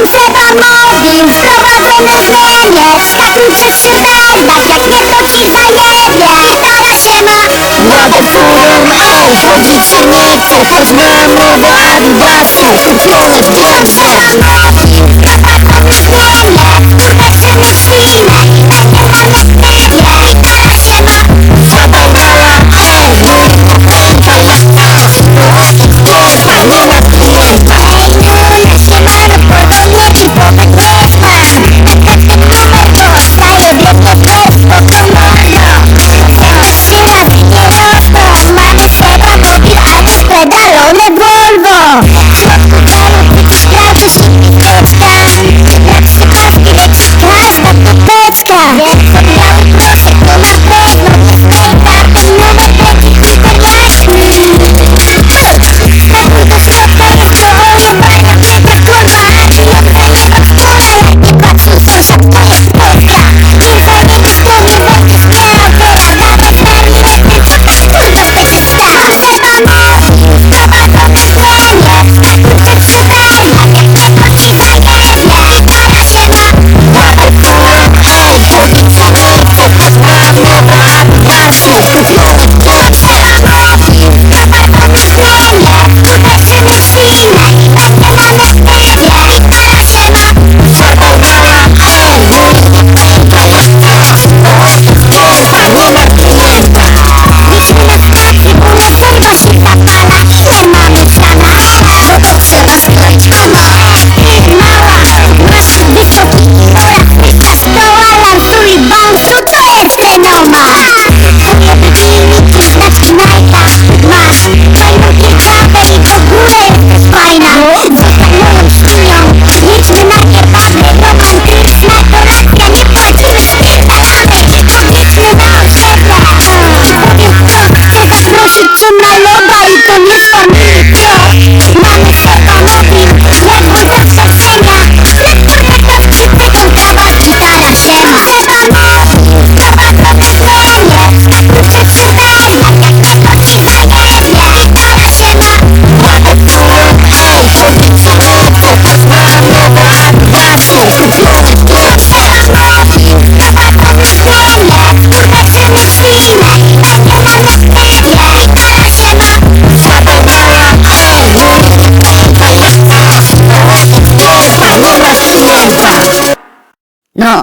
nam trzeba mobbing Wprowadzone zmienie Wskakuj przez szybę Tak jak nie wróci zajebie Dara się ma. Młode forum, ej, nie silnicy Choć mam nową Adidasy Kupione w Biansie